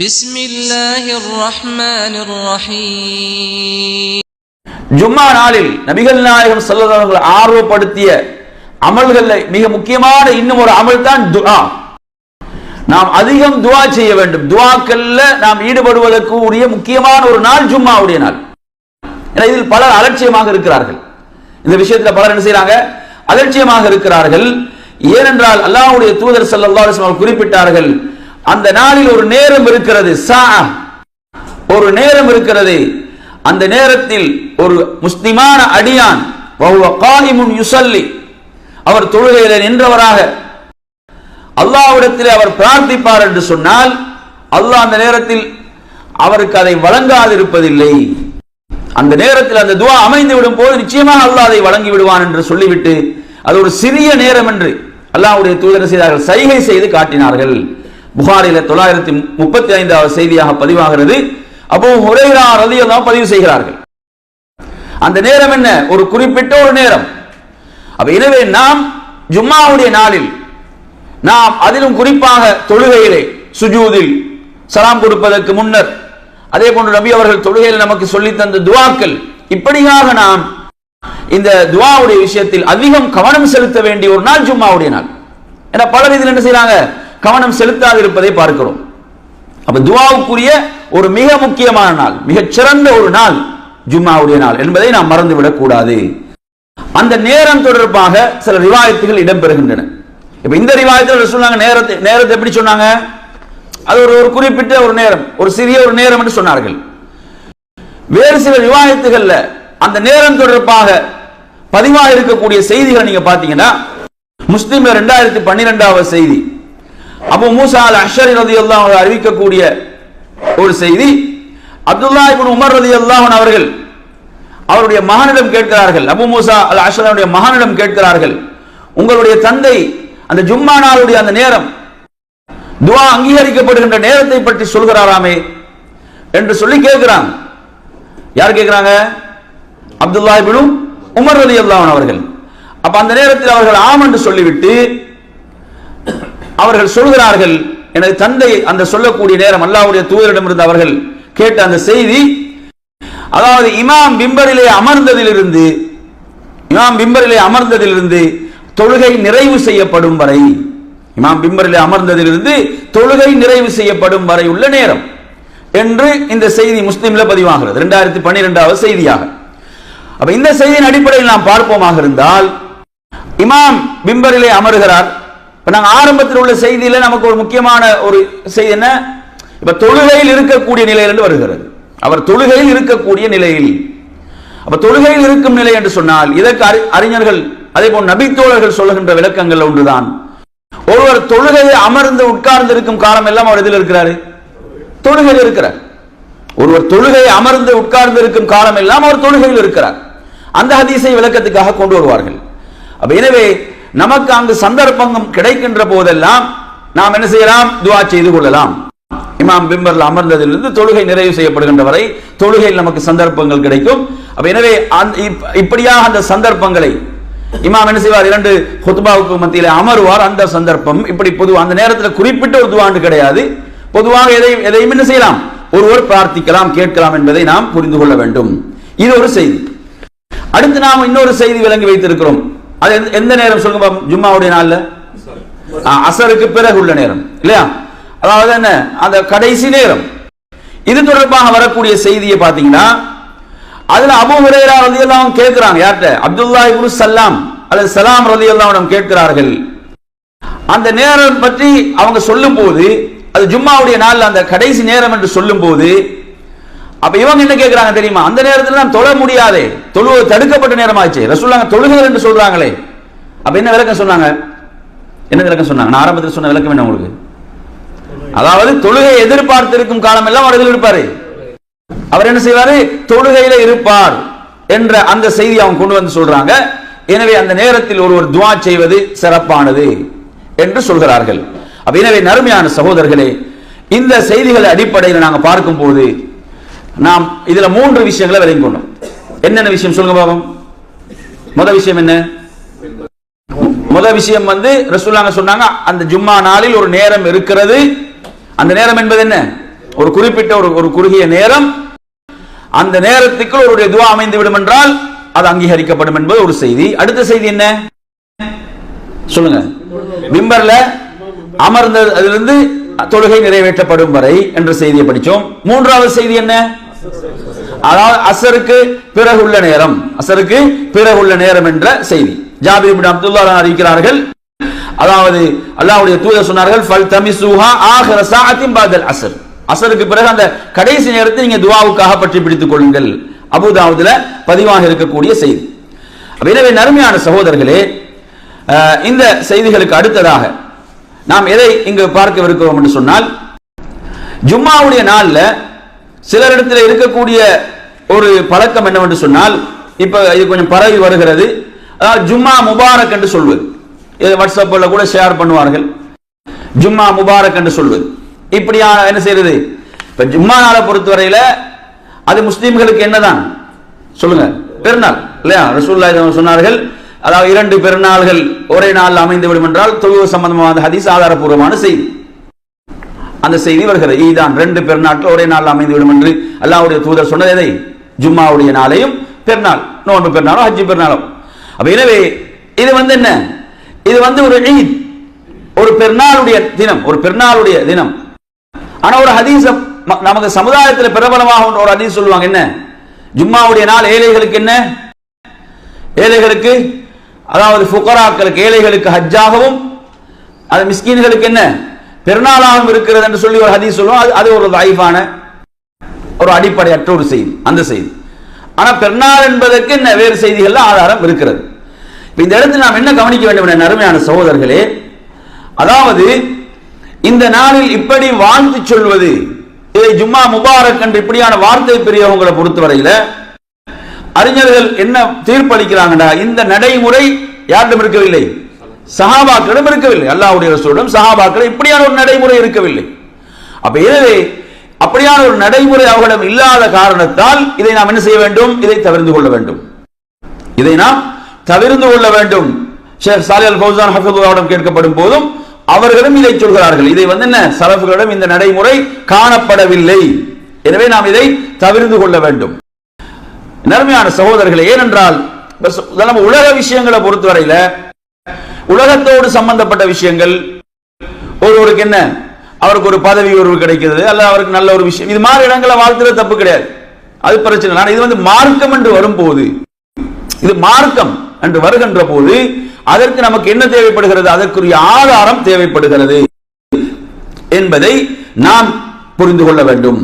بسم الله الرحمن الرحيم ஜும்மா நாளில் நபிகள் நாயகம் ஸல்லல்லாஹு ஆர்வப்படுத்திய அமல்கள்ல மிக முக்கியமான இன்னும் ஒரு அமல் தான் துஆ நாம் அதிகம் துஆ செய்ய வேண்டும் துஆக்கள்ல நாம் ஈடுபடுவதற்கு உரிய முக்கியமான ஒரு நாள் ஜும்மாவுடைய நாள் ஏன்னா இதில் பலர் அலட்சியமாக இருக்கிறார்கள் இந்த விஷயத்துல பலர் என்ன செய்றாங்க அலட்சியமாக இருக்கிறார்கள் ஏனென்றால் அல்லாஹ்வுடைய தூதர் ஸல்லல்லாஹு அலைஹி வஸல்லம் குறிப்பிட்டார்கள் அந்த நாளில் ஒரு நேரம் இருக்கிறது சா ஒரு நேரம் இருக்கிறது. அந்த நேரத்தில் ஒரு முஸ்லிமான அடியான் காலிமுன் யுசல்லி அவர் தொழுகையில நின்றவராக. அல்லாவிடத்தில் அவர் பிரார்த்திப்பார் என்று சொன்னால் அல்லாஹ் அந்த நேரத்தில் அவருக்கு அதை வழங்காதிருப்பதில்லை. அந்த நேரத்தில் அந்த துவா அமைந்து விடும் போது நிச்சயமாக அல்லாஹ் அதை வழங்கி விடுவான் என்று சொல்லிவிட்டு அது ஒரு சிறிய நேரம் என்று அல்லாஹ்வுடைய தூதர் செய்தார்கள் சைகை செய்து காட்டினார்கள். புகாரில தொள்ளாயிரத்தி முப்பத்தி ஐந்தாவது செய்தியாக பதிவாகிறது. அப்போ ஹுரைரா ரலியல்லாஹு பதிவு செய்கிறார்கள். அந்த நேரம் என்ன? ஒரு குறிப்பிட்ட ஒரு நேரம். அப்ப எனவே நாம் ஜும்மாவுடைய நாளில் நாம் அதிலும் குறிப்பாக தொழுகையிலே சுஜூதில் சலாம் கொடுப்பதற்கு முன்னர் அதே போன்று நபி அவர்கள் தொழுகையில் நமக்கு சொல்லி தந்த துவாக்கள் இப்படியாக நாம் இந்த துவாவுடைய விஷயத்தில் அதிகம் கவனம் செலுத்த வேண்டிய ஒரு நாள் ஜும்மாவுடைய நாள். ஏன்னா பலர் இதில் என்ன செய்யறாங்க கவனம் செலுத்தாது இருப்பதை பார்க்கிறோம். அப்ப துவாவுக்குரிய ஒரு மிக முக்கியமான நாள் மிகச் சிறந்த ஒரு நாள் ஜும்மாவுடைய நாள் என்பதை நாம் மறந்துவிடக் கூடாது. அந்த நேரம் தொடர்பாக சில ரிவாயத்துகள் இடம்பெறுகின்றன. இப்ப இந்த ரிவாயத்தில் சொன்னாங்க? நேரத்தை நேரத்தை எப்படி சொன்னாங்க? அது ஒரு ஒரு குறிப்பிட்ட ஒரு நேரம் ஒரு சிறிய ஒரு நேரம் என்று சொன்னார்கள். வேறு சில ரிவாயத்துகள்ல அந்த நேரம் தொடர்பாக பதிவாக இருக்கக்கூடிய செய்திகளை நீங்க பாத்தீங்கன்னா முஸ்லிம்ல ரெண்டாயிரத்தி பன்னிரெண்டாவது செய்தி அப்போ மூசா அல் அஷரி ரதி அல்லாஹ் அறிவிக்கக்கூடிய ஒரு செய்தி அப்துல்லா இபின் உமர் ரதி அல்லாஹன் அவர்கள் அவருடைய மகனிடம் கேட்கிறார்கள். அபு மூசா அல் அஷரனுடைய மகனிடம் கேட்கிறார்கள் உங்களுடைய தந்தை அந்த ஜும்மா நாளுடைய அந்த நேரம் துவா அங்கீகரிக்கப்படுகின்ற நேரத்தை பற்றி சொல்கிறாராமே? என்று சொல்லி கேட்கிறாங்க யார் கேட்கிறாங்க? அப்துல்லா இப்னு உமர் ரதி அல்லாஹன் அவர்கள். அப்ப அந்த நேரத்தில் அவர்கள் ஆம் என்று சொல்லிவிட்டு அவர்கள் சொல்கிறார்கள் எனது தந்தை அந்த சொல்லக்கூடிய நேரம் அல்லாவுடைய தூதரிடம் இருந்து அவர்கள் கேட்ட அந்த செய்தி அதாவது இமாம் பிம்பரிலே அமர்ந்ததிலிருந்து இமாம் பிம்பரிலே அமர்ந்ததிலிருந்து தொழுகை நிறைவு செய்யப்படும் வரை இமாம் பிம்பரிலே அமர்ந்ததிலிருந்து தொழுகை நிறைவு செய்யப்படும் வரை உள்ள நேரம் என்று இந்த செய்தி முஸ்லீம்ல பதிவாகிறது. இரண்டாயிரத்தி பன்னிரெண்டாவது செய்தியாக. அப்ப இந்த செய்தியின் அடிப்படையில் நாம் பார்ப்போமாக இருந்தால் இமாம் பிம்பரிலே அமருகிறார் இப்போ நாங்கள் ஆரம்பத்தில் உள்ள செய்தியில நமக்கு ஒரு முக்கியமான ஒரு செய்தி என்ன? இப்போ தொழுகையில் இருக்கக்கூடிய நிலையில் என்று வருகிறது. அவர் தொழுகையில் இருக்கக்கூடிய நிலையில். அப்போ தொழுகையில் இருக்கும் நிலை என்று சொன்னால் இதற்கு அறி- அறிஞர்கள் அதே போல் நபித்தோழர்கள் சொல்லுகின்ற விளக்கங்கள் ஒன்றுதான். ஒருவர் தொழுகையை அமர்ந்து உட்கார்ந்து இருக்கும் காலம் எல்லாம் அவர் இதில் இருக்கிறாரு? தொழுகையில் இருக்கிறார். ஒருவர் தொழுகை அமர்ந்து உட்கார்ந்து இருக்கும் காலம் எல்லாம் அவர் தொழுகையில் இருக்கிறார். அந்த ஹதீஸை விளக்கத்துக்காக கொண்டு வருவார்கள். அப்ப எனவே நமக்கு அங்கு சந்தர்ப்பம் கிடைக்கின்ற போதெல்லாம் நாம் என்ன செய்யலாம்? துவா செய்து கொள்ளலாம். இமாம் பிம்பர்ல அமர்ந்ததிலிருந்து தொழுகை நிறைவு செய்யப்படுகின்ற வரை தொழுகையில் நமக்கு சந்தர்ப்பங்கள் கிடைக்கும். அப்ப எனவே இப்- இப்படியாக அந்த சந்தர்ப்பங்களை இமாம் என்ன செய்வார்? இரண்டு ஹுத்பாவுக்கு மத்தியில அமருவார் அந்த சந்தர்ப்பம். இப்படி பொதுவாக அந்த நேரத்தில் குறிப்பிட்ட ஒரு துவாண்டு கிடையாது. பொதுவாக எதையும் எதையும் என்ன செய்யலாம்? ஒருவர் பிரார்த்திக்கலாம் கேட்கலாம் என்பதை நாம் புரிந்து கொள்ள வேண்டும். இது ஒரு செய்தி. அடுத்து நாம் இன்னொரு செய்தி விளங்கி வைத்திருக்கிறோம். அது எந்த- எந்த நேரம் சொல்லுங்க ஜும்மாவுடைய நாள்ல? அசருக்கு பிறகு உள்ள நேரம். இல்லையா? அதாவது என்ன? அந்த கடைசி நேரம். இது தொடர்பாக வரக்கூடிய செய்தியை பார்த்தீங்கன்னா அதுல அபு ஹுரைரா ரலியல்லாஹு எல்லாம் கேட்கிறாங்க. யார்கிட்ட? அப்துல்லா இப்னு சலாம் அல்லது சலாம் ரதி எல்லாம் கேட்கிறார்கள். அந்த நேரம் பற்றி அவங்க சொல்லும் போது அது ஜும்மாவுடைய நாள் அந்த கடைசி நேரம் என்று சொல்லும் போது அப்ப இவங்க என்ன கேட்கிறாங்க தெரியுமா? அந்த நேரத்தில் நாம் தொழ முடியாதே. தொழுவது தடுக்கப்பட்ட நேரமாச்சு ரசூல்லாங்க தொழுகிறது என்று சொல்றாங்களே. அப்ப என்ன விளக்கம் சொன்னாங்க? என்ன விளக்கம் சொன்னாங்க? நான் ஆரம்பத்தில் சொன்ன விளக்கம் என்ன உங்களுக்கு? அதாவது தொழுகை எதிர்பார்த்து இருக்கும் காலம் எல்லாம் அவர்கள் இருப்பாரு. அவர் என்ன செய்வாரு? தொழுகையில இருப்பார் என்ற அந்த செய்தி அவங்க கொண்டு வந்து சொல்றாங்க. எனவே அந்த நேரத்தில் ஒருவர் துவா செய்வது சிறப்பானது என்று சொல்கிறார்கள். அப்ப எனவே நறுமையான சகோதரர்களே இந்த செய்திகள் அடிப்படையில் நாங்கள் பார்க்கும்போது நாம் இதுல மூன்று விஷயங்களை விளங்கி கொண்டோம். என்னென்ன விஷயம் சொல்லுங்க பாபம்? முத விஷயம் என்ன? முத விஷயம் வந்து ரசூலுல்லாஹ் சொன்னாங்க அந்த ஜும்மா நாளில் ஒரு நேரம் இருக்கிறது. அந்த நேரம் என்பது என்ன? ஒரு குறிப்பிட்ட ஒரு ஒரு குறுகிய நேரம். அந்த நேரத்துக்குள் ஒரு துவா அமைந்து விடும் என்றால் அது அங்கீகரிக்கப்படும் என்பது ஒரு செய்தி. அடுத்த செய்தி என்ன? சொல்லுங்க. மிம்பர்ல அமர்ந்ததிலிருந்து தொழுகை நிறைவேற்றப்படும் வரை என்ற செய்தியை படிச்சோம். மூன்றாவது செய்தி என்ன? அதாவது அசருக்கு பிறகு உள்ள நேரம். அசருக்கு பிறகுள்ள நேரம் என்ற செய்தி. ஜாபிர் இப்னு அப்துல்லா அறிவிக்கிறார்கள். அதாவது அல்லாஹ்வுடைய தூதர் சொன்னார்கள் ஃபல் தமிசுஹா ஆஹிர சாஅத்தின் பாதல் அசர். அசருக்கு பிறகு அந்த கடைசி நேரத்தை நீங்க துவாவுக்காக பற்றி பிடித்துக் கொள்ளுங்கள். அபுதாவுதுல பதிவாக இருக்கக்கூடிய செய்தி. எனவே நறுமையான சகோதரர்களே இந்த செய்திகளுக்கு அடுத்ததாக நாம் எதை இங்கு பார்க்கவிருக்கிறோம் என்று சொன்னால் ஜும்மாவுடைய நாள்ல சிலரிடத்தில் இருக்கக்கூடிய ஒரு பழக்கம் என்னவென்று சொன்னால் இப்ப இது கொஞ்சம் பரவி வருகிறது. அதாவது ஜும்மா முபாரக் என்று சொல்வது. இது வாட்ஸ்அப்பில் கூட ஷேர் பண்ணுவார்கள். ஜும்மா முபாரக் என்று சொல்வது. இப்படியா என்ன செய்யறது? இப்போ ஜும்மா நாளை பொறுத்தவரையில் அது முஸ்லீம்களுக்கு என்னதான்? சொல்லுங்க. பெருநாள் இல்லையா? ரசூல்லா சொன்னார்கள் அதாவது இரண்டு பெருநாள்கள் ஒரே நாளில் அமைந்து விடும் என்றால் தொழில் சம்பந்தமான ஹதீஸ் ஆதாரபூர்வமான செய்தி. அந்த செய்தி வருகிறது. இதுதான் ரெண்டு பெருநாட்கள் ஒரே நாள் அமைந்துவிடும் என்று அல்லாவுடைய தூதர் சொன்னது எதை? ஜும்மாவுடைய நாளையும் பெருநாள் நோன்பு பெருநாளும் ஹஜ்ஜி பெருநாளும் அப்ப எனவே இது வந்து என்ன? இது வந்து ஒரு ஈத் ஒரு பெருநாளுடைய தினம் ஒரு பெருநாளுடைய தினம். ஆனா ஒரு ஹதீஸ் நமக்கு சமுதாயத்தில் பிரபலமாக ஒரு ஹதீஸ் சொல்லுவாங்க என்ன? ஜும்மாவுடைய நாள் ஏழைகளுக்கு என்ன? ஏழைகளுக்கு அதாவது ஃபுகராக்களுக்கு ஏழைகளுக்கு ஹஜ்ஜாகவும் அது மிஸ்கீன்களுக்கு என்ன? பெருநாளாகவும் இருக்கிறது என்று சொல்லி ஒரு ஹதீஸ் சொல்லுவோம். அது அது ஒரு லைஃபான ஒரு அடிப்படையற்ற ஒரு செய்தி அந்த செய்தி. ஆனால் பெருநாள் என்பதற்கு என்ன வேறு செய்திகளில் ஆதாரம் இருக்கிறது. இப்போ இந்த இடத்தில் நாம் என்ன கவனிக்க வேண்டும் என அருமையான சகோதரர்களே அதாவது இந்த நாளில் இப்படி வாழ்த்து சொல்வது இதை ஜும்மா முபாரக் என்று இப்படியான வார்த்தை பெரியவங்களை பொறுத்தவரையில் அறிஞர்கள் என்ன தீர்ப்பளிக்கிறாங்கடா இந்த நடைமுறை யாரிடம் இருக்கவில்லை சஹாபாக்களிடம் இருக்கவில்லை. அல்லாஹுடைய ரசூலிடம் சஹாபாக்கள் இப்படியான ஒரு நடைமுறை இருக்கவில்லை. அப்ப எனவே அப்படியான ஒரு நடைமுறை அவர்களிடம் இல்லாத காரணத்தால் இதை நாம் என்ன செய்ய வேண்டும்? இதை தவிர்த்து கொள்ள வேண்டும். இதை நாம் தவிர்த்து கொள்ள வேண்டும். ஷேக் சாலி அல் ஃபௌசான் ஹஃபதுல்லாவிடம் கேட்கப்படும் போதும் அவர்களும் இதை சொல்கிறார்கள். இதை வந்து என்ன? சலஃபுகளிடம் இந்த நடைமுறை காணப்படவில்லை. எனவே நாம் இதை தவிர்த்து கொள்ள வேண்டும். நன்மையான சகோதரர்களே ஏனென்றால் நம்ம உலக விஷயங்களை பொறுத்தவரையில உலகத்தோடு சம்பந்தப்பட்ட விஷயங்கள். ஒருவருக்கு என்ன? அவருக்கு ஒரு பதவி உயர்வு கிடைக்கிறது. அல்ல அவருக்கு நல்ல ஒரு விஷயம். இது மாதிரி இடங்களை வாழ்த்துறது தப்பு கிடையாது. அது பிரச்சனை ஆனா இது வந்து மார்க்கம் என்று வரும்போது இது மார்க்கம் என்று வருகின்ற போது அதற்கு நமக்கு என்ன தேவைப்படுகிறது? அதற்குரிய ஆதாரம் தேவைப்படுகிறது என்பதை நாம் புரிந்து கொள்ள வேண்டும்.